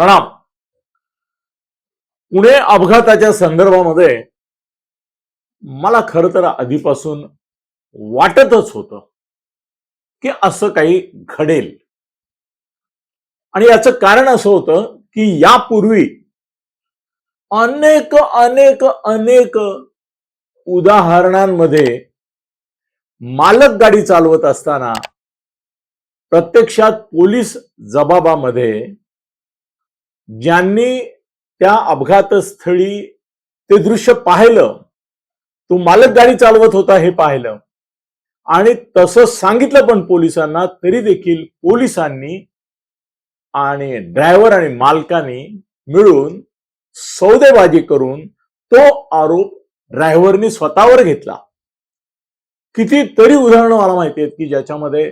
प्रणाम. पुणे अपघाताच्या संदर्भामध्ये मला खर तर आधीपासून वाटतच होतं की असं काही घडेल. आणि याचं कारण असं होतं की यापूर्वी अनेक अनेक अनेक उदाहरणांमध्ये मालक गाडी चालवत असताना प्रत्यक्षात पोलीस जबाबामध्ये ज्यांनी त्या अपघातस्थळी ते दृश्य पाहिलं तो मालक गाडी चालवत होता हे पाहिलं. आणि तसं सांगितलं पण पोलिसांना तरी देखील पोलिसांनी आणि ड्रायव्हर आणि मालकाने मिळून सौदेबाजी करून तो आरोप ड्रायव्हरनी स्वतःवर घेतला. कितीतरी उदाहरणं मला माहिती आहेत की ज्याच्यामध्ये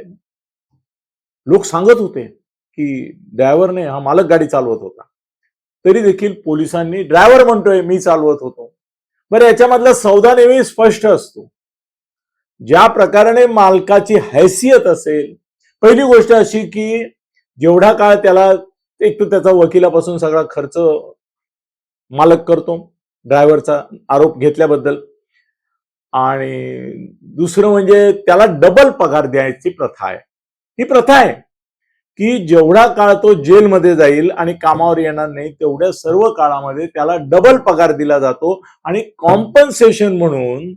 लोक सांगत होते की ड्रायव्हरने हा मालक गाडी चालवत होता. तरी देखील पोलिसांनी ड्रायव्हर म्हणतोय मी चालवत होतो. बरं याच्यामधला सौदा नेहमी स्पष्ट असतो. ज्या प्रकाराने मालकाची हैसियत असेल पहिली गोष्ट अशी की जेवढा काळ त्याला एक तर त्याचा वकिलापासून सगळा खर्च मालक करतो ड्रायव्हरचा आरोप घेतल्याबद्दल. आणि दुसरं म्हणजे त्याला डबल पगार द्यायची प्रथा आहे. ही प्रथा आहे. की जेवढा काळ तो जेलमध्ये जाईल आणि कामावर येणार नाही तेवढ्या सर्व काळामध्ये त्याला डबल पगार दिला जातो आणि कॉम्पन्सेशन म्हणून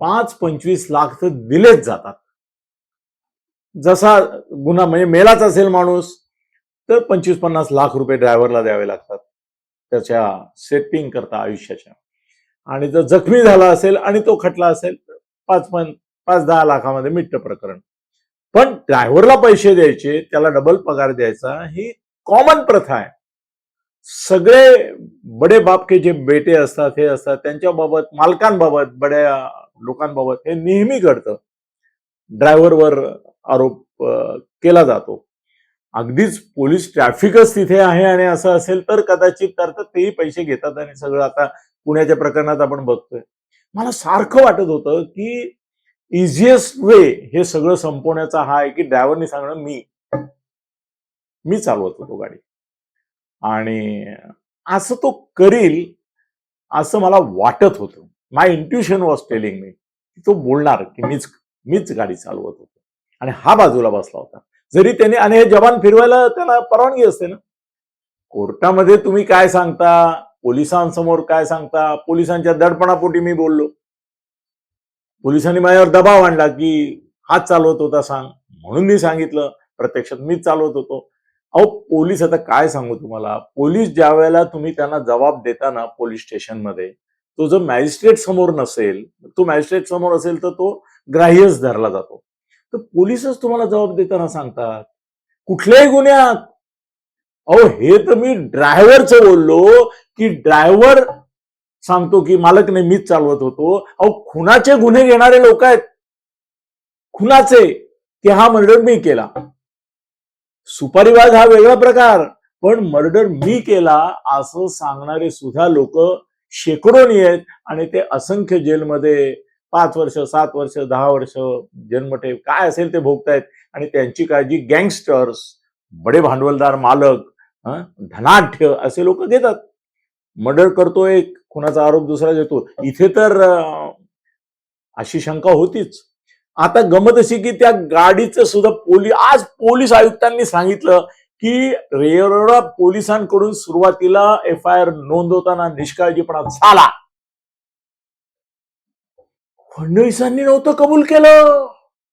पाच पंचवीस लाख तर दिलेच जातात. जसा गुन्हा म्हणजे मेलाच असेल माणूस तर पंचवीस पन्नास लाख रुपये ड्रायव्हरला द्यावे लागतात त्याच्या सेटिंग करता आयुष्याच्या. आणि जर जखमी झाला असेल आणि तो खटला असेल तर पाच पण पाच दहा लाखामध्ये मिट्ट प्रकरण. पण ड्रायव्हरला पैसे द्यायचे त्याला डबल पगार द्यायचा ही कॉमन प्रथा आहे. सगळे बडे बाप के जे बेटे असतात हे असतात त्यांच्याबाबत मालकांबाबत बड्या लोकांबाबत हे नेहमी घडतं. ड्रायव्हरवर आरोप केला जातो. अगदीच पोलीस ट्रॅफिकच तिथे आहे आणि असं असेल तर कदाचित करतात तर तेही पैसे घेतात आणि सगळं आता पुण्याच्या प्रकरणात आपण बघतोय. मला सारखं वाटत होतं की इझिएस्ट वे हे सगळं संपवण्याचा हा आहे की ड्रायव्हरनी सांगणं मी. मी चालवत होतो गाडी. आणि असं तो करील असं मला वाटत होतं. My intuition was telling me की तो बोलणार की मीच मीच गाडी चालवत होतो. आणि हा बाजूला बसला होता. जरी त्याने आणि हे जवान फिरवायला त्याला परवानगी असते ना. कोर्टामध्ये तुम्ही काय सांगता? पोलिसांसमोर काय सांगता? पोलिसांच्या दडपणापोटी मी बोललो. पोलिसांनी माझ्यावर दबाव आणला की हाच चालवत होता सांग. म्हणून मी सांगितलं. प्रत्यक्षात मीच चालवत होतो. अहो पोलीस आता काय सांगू तुम्हाला? पोलीस ज्या वेळेला तुम्ही त्यांना जबाब देताना पोलीस स्टेशनमध्ये तो जर मॅजिस्ट्रेट समोर नसेल तो मॅजिस्ट्रेट समोर असेल तर तो ग्राह्यच धरला जातो. तर पोलीसच तुम्हाला जबाब देताना सांगतात. कुठल्याही गुन्ह्यात. अहो हे तर मी ड्रायव्हरचं बोललो की ड्रायव्हर सांगतो की मालक नाही मीच चालवत होतो. अहो खुनाचे गुन्हे घेणारे लोक आहेत. खुनाचे. की हा मर्डर मी केला. सुपारीवाद हा वेगळा प्रकार. पण मर्डर मी केला असं सांगणारे सुद्धा लोक शेकडोनी आहेत आणि ते असंख्य जेलमध्ये पाच वर्ष सात वर्ष दहा वर्ष जन्मठेप काय असेल ते भोगतायत. आणि त्यांची काळजी गँगस्टर्स बडे भांडवलदार मालक धनाढ्य असे लोक घेतात मर्डर करतोय खुनाचा कुणाचा आरोप दुसरा देतो इथे तर अशी शंका होतीच. आता गमत अशी की त्या गाडीचं सुद्धा पोलीस आज पोलीस आयुक्तांनी सांगितलं की रेरोडा पोलिसांकडून सुरुवातीला एफ आय आर नोंदवताना निष्काळजीपणा झाला. फडणवीसांनी नव्हतं कबूल केलं.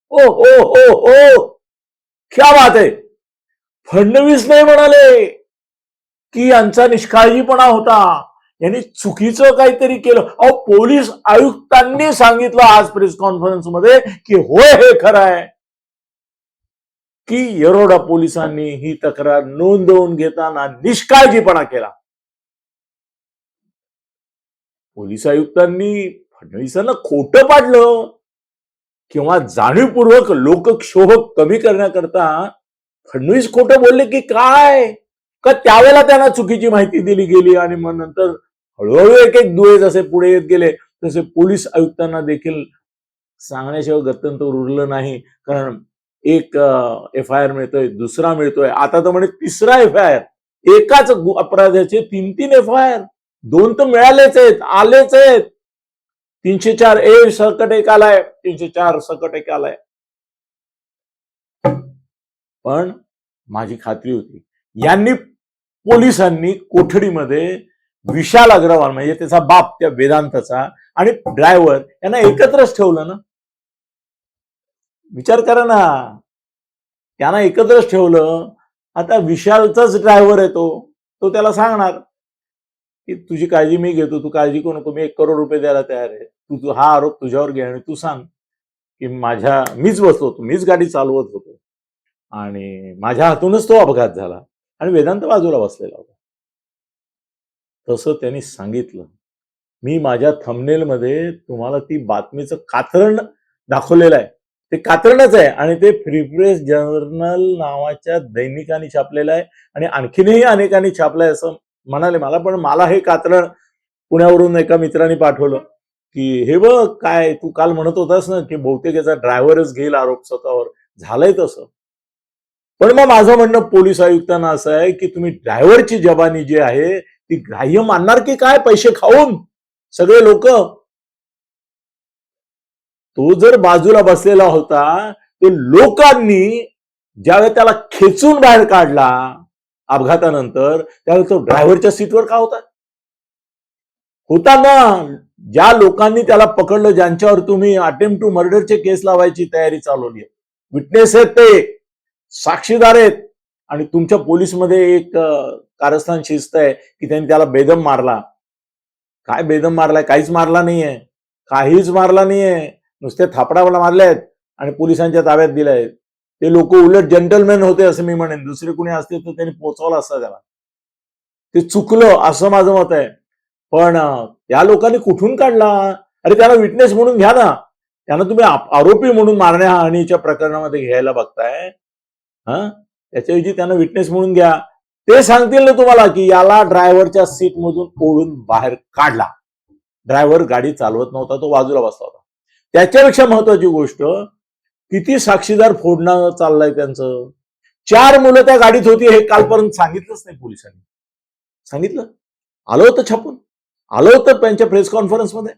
ओ हो हो हो क्या बात आहे. फडणवीस नाही म्हणाले. की यांचा निष्काळजीपणा होता. यांनी चुकीचं काहीतरी केलं. अहो पोलीस आयुक्तांनी सांगितलं आज प्रेस कॉन्फरन्समध्ये की होय हे खरं आहे. की येरोडा पोलिसांनी ही तक्रार नोंदवून घेताना निष्काळजीपणा केला. पोलीस आयुक्तांनी फडणवीसांना खोटं पाडलं. किंवा जाणीवपूर्वक लोकक्षोभ कमी करण्याकरता फडणवीस खोटं बोलले की काय? का त्यावेळेला त्यांना चुकीची माहिती दिली गेली आणि मग नंतर हळूहळू एक एक दुवे जसे पुढे येत गेले तसे पोलीस आयुक्तांना देखील सांगण्याशिवाय गत्यंतर उरलं नाही. कारण एक एफ आय आर मिळतोय दुसरा मिळतोय. आता तर म्हणे तिसरा एफ आय आर एकाच अपराधाचे तीन तीन एफ आय आर दोन तर मिळालेच आहेत आलेच आहेत. तीनशे चार ए सकट एक आलाय तीनशे चार सकट एक आलाय पण माझी खात्री होती यांनी पोलिसांनी कोठडीमध्ये विशाल अग्रवाल म्हणजे त्याचा बाप त्या वेदांताचा आणि ड्रायव्हर यांना एकत्रच ठेवलं ना? विचार करा ना. त्यांना एकत्रच ठेवलं. आता विशालचाच ड्रायव्हर आहे तो. तो त्याला सांगणार की तुझी काळजी मी घेतो. तू काळजी करू नको. मी एक करोड रुपये द्यायला तयार आहे. तू तू हा आरोप तुझ्यावर घे आणि तू सांग की माझ्या मीच बसलो होतो. मीच गाडी चालवत होतो. आणि माझ्या हातूनच तो अपघात झाला. आणि वेदांत बाजूला बसलेला होता. तसं त्यांनी सांगितलं. मी माझ्या थमनेलमध्ये तुम्हाला ती बातमीचं कातरण दाखवलेलं आहे. ते कातरणच आहे आणि ते फ्री प्रेस जर्नल नावाच्या दैनिकाने छापलेलं आहे आणि आणखीनही अनेकांनी छापलंय असं म्हणाले मला पण मला हे कातरण पुण्यावरून एका मित्राने पाठवलं की हे बघ काय तू काल म्हणत होतास ना की बहुतेक याचा ड्रायव्हरच घेईल आरोप स्वतःवर. झालंय तसं. पण मग माझं म्हणणं पोलीस आयुक्तांना असं आहे की तुम्ही ड्रायव्हरची जबानी जी आहे ती ग्राह्य मानणार की काय? पैसे खाऊन? सगळे लोक? तो जर बाजूला बसलेला होता तर लोकांनी ज्यावेळेस त्याला खेचून बाहेर काढला अपघातानंतर त्यावेळेस तो ड्रायव्हरच्या सीटवर का होता? होता ना. ज्या लोकांनी त्याला पकडलं ज्यांच्यावर तुम्ही अटेम्प्ट टू मर्डरचे केस लावायची तयारी चालवली विटनेस आहेत ते. साक्षीदार आहेत. आणि तुमच्या पोलीसमध्ये एक कारस्थान शिस्त आहे की त्यांनी त्याला बेदम मारला. काय बेदम मारलाय? काहीच मारला नाहीये. काहीच मारला नाहीये. नुसते थापडावाला मारले आहेत आणि पोलिसांच्या ताब्यात दिले ते लोक उलट जंटलमॅन होते असं मी म्हणेन. दुसरे कुणी असते तर त्यांनी पोचवलं असता त्याला. ते चुकलं असं माझं मत आहे. पण या लोकांनी कुठून काढला? अरे त्याला विटनेस म्हणून घ्या ना. त्यांना तुम्ही आरोपी म्हणून मारण्या हानीच्या प्रकरणामध्ये घ्यायला बघताय. हा? त्याच्याऐवजी त्यांना विटनेस म्हणून घ्या. ते सांगतील ना तुम्हाला की याला ड्रायव्हरच्या सीट मधून ओढून बाहेर काढला. ड्रायव्हर गाडी चालवत नव्हता तो बाजूला बसला होता. त्याच्यापेक्षा महत्वाची गोष्ट किती साक्षीदार फोडणं चाललंय त्यांचं? चार मुलं त्या गाडीत होती हे कालपर्यंत सांगितलंच नाही पोलिसांनी. सांगितलं? आलं होतं छापून. आलं होतं त्यांच्या प्रेस कॉन्फरन्समध्ये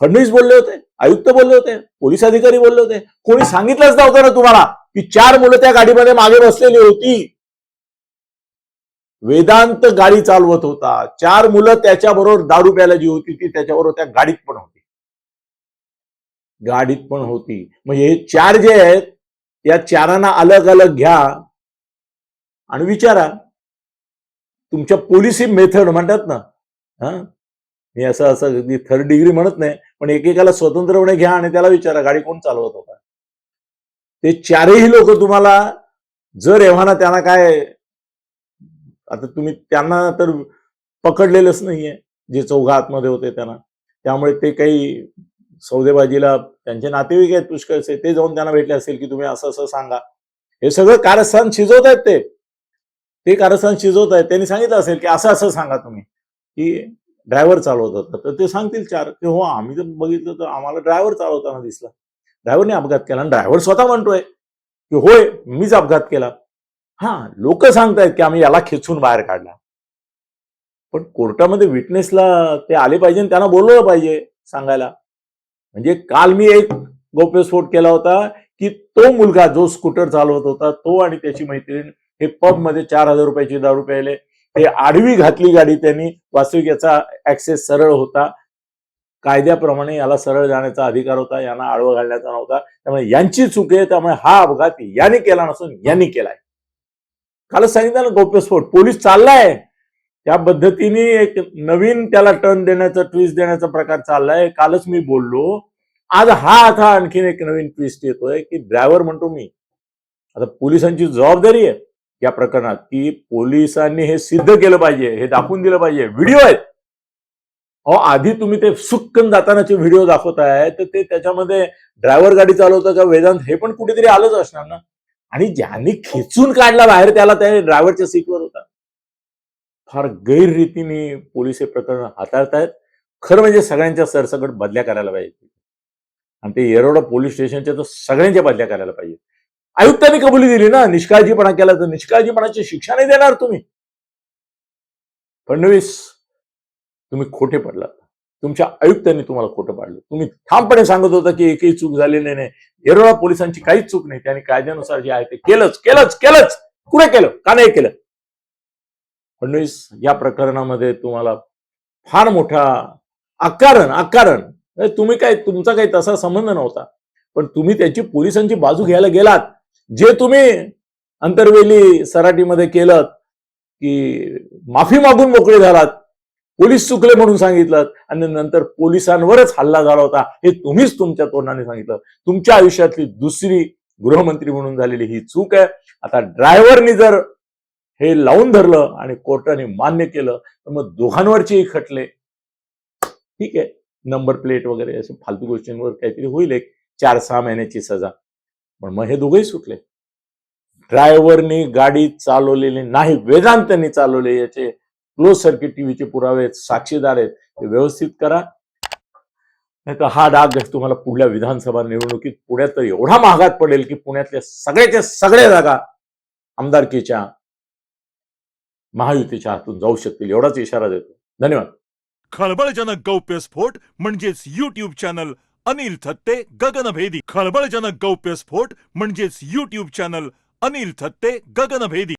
फडणवीस बोलले होते आयुक्त बोलले होते पोलीस अधिकारी बोलले होते. कोणी सांगितलंच नव्हतं ना तुम्हाला? की चार मुलं त्या गाडीमध्ये मागे बसलेली होती. वेदांत गाडी चालवत होता. चार मुलं त्याच्याबरोबर दारू प्यायला जी होती ती त्याच्याबरोबर त्या गाडीत पण होती. गाडीत पण होती. म्हणजे हे चार जे आहेत या चारांना अलग अलग घ्या आणि विचारा. तुमच्या पोलिसी मेथड म्हणतात ना हा? मी असं असं थर्ड डिग्री म्हणत नाही पण एकेकाला स्वतंत्रपणे घ्या आणि त्याला विचारा गाडी कोण चालवत होता? ते चारही लोक तुम्हाला जर एव्हाना त्यांना काय आता तुम्ही त्यांना तर पकडलेलंच नाहीये जे चौघा आतमध्ये होते त्यांना. त्यामुळे ते काही सौदेबाजीला त्यांचे नातेवाईक आहेत पुष्कळचे ते जाऊन त्यांना भेटले असेल की तुम्ही असं असं सांगा. हे सगळं कारस्थान शिजवत आहेत ते. ते कारस्थान शिजवत आहेत. त्यांनी सांगितलं असेल की असं असं सांगा तुम्ही की ड्रायव्हर चालवत होता तर ते सांगतील चार की हो आम्ही जर बघितलं तर आम्हाला ड्रायव्हर चालवताना दिसला. ड्रायव्हरने अपघात केला आणि ड्रायव्हर स्वतः म्हणतोय की होय मीच अपघात केला. हा लोक सांगतायत की आम्ही याला खेचून बाहेर काढला. पण कोर्टामध्ये विटनेसला ते आले पाहिजे त्यांना बोलवलं पाहिजे सांगायला. म्हणजे काल मी एक गौप्यस्फोट केला होता की तो मुलगा जो स्कूटर चालवत होता तो आणि त्याची मैत्रीण हे पबमध्ये चार हजार रुपयाची दारू प्यायले. ते आडवी घातली गाडी त्यांनी. वास्तविक याचा ऍक्सेस सरळ होता. कायद्याप्रमाणे याला सरळ जाण्याचा अधिकार होता यांना आळवं घालण्याचा नव्हता. त्यामुळे यांची चूक आहे त्यामुळे हा अपघात यांनी केला नसून यांनी केलाय. कालच सांगितलं ना गौप्यस्फोट पोलीस चाललाय. त्या पद्धतीने एक नवीन त्याला टर्न देण्याचा ट्विस्ट देण्याचा प्रकार चाललाय. कालच मी बोललो. आज हा आता आणखीन एक नवीन ट्विस्ट येतोय की ड्रायव्हर म्हणतो मी आता पोलिसांची जबाबदारी आहे या प्रकरणात की पोलिसांनी हे सिद्ध केलं पाहिजे हे दाखवून दिलं पाहिजे. व्हिडिओ आहेत. अहो आधी तुम्ही ते सुक्कन जातानाचे व्हिडिओ दाखवताय तर ते त्याच्यामध्ये ड्रायव्हर गाडी चालवतं का वेदांत हे पण कुठेतरी आलंच असणार ना? आणि ज्यांनी खेचून काढला बाहेर त्याला त्या ड्रायव्हरच्या सीटवर होता. फार गैररीतीने पोलीस हे प्रकरण हाताळतायत. खरं म्हणजे सगळ्यांच्या सरसकट बदल्या करायला पाहिजे. आणि ते येरोडा पोलीस स्टेशनच्या तर सगळ्यांच्या बदल्या करायला पाहिजे. आयुक्तांनी कबुली दिली ना निष्काळजीपणा केला तर निष्काळजीपणाची शिक्षा नाही देणार तुम्ही. फडणवीस तुम्ही खोटे पडलात. तुमच्या आयुक्तांनी तुम्हाला खोटं पाडलं. तुम्ही ठामपणे सांगत होता की एकही चूक झालेली नाही. येरोळा पोलिसांची काहीच चूक नाही. त्यांनी कायद्यानुसार जे आहे ते केलंच केलंच केलंच. कुठे केलं का नाही केलं? फडणवीस या प्रकरणामध्ये तुम्हाला फार मोठा आकारण आकारण. तुम्ही काय तुमचा काही तसा संबंध नव्हता. पण तुम्ही त्याची पोलिसांची बाजू घ्यायला गेलात. जे तुम्ही अंतर्वेली सराटीमध्ये केलं की माफी मागून मोकळे झालात पोलीस चुकले म्हणून सांगितलं. आणि नंतर पोलिसांवरच हल्ला झाला होता. हे तुम्हीच तुमच्या तोंडाने सांगितलं. तुमच्या आयुष्यातली दुसरी गृहमंत्री म्हणून झालेली ही चूक आहे. आता ड्रायव्हरनी जर हे लावून धरलं आणि कोर्टाने मान्य केलं तर मग दोघांवरचेही खटले. ठीक आहे. नंबर प्लेट वगैरे असे फालतू गोष्टींवर काहीतरी होईल एक चार सहा महिन्याची सजा. पण मग हे दोघेही सुटले. ड्रायव्हरनी गाडी चालवलेली नाही वेदांतनी चालवले याचे क्लोज सर्किट टीव्हीचे पुरावे आहेत, साक्षीदार आहेत ते व्यवस्थित करा. नाही तर हा डाग तुम्हाला पुढल्या विधानसभा निवडणुकीत पुण्यात तर एवढा महागात पडेल की पुण्यातल्या सगळ्याच्या सगळ्या जागा आमदारकीच्या महायुतीच्या हातून जाऊ शकतील एवढाच इशारा देतो. धन्यवाद. खळबळजनक गौप्यस्फोट म्हणजेच युट्यूब चॅनल अनिल थत्ते गगनभेदी. खळबळजनक गौप्यस्फोट म्हणजेच युट्यूब चॅनल अनिल थत्ते गगनभेदी.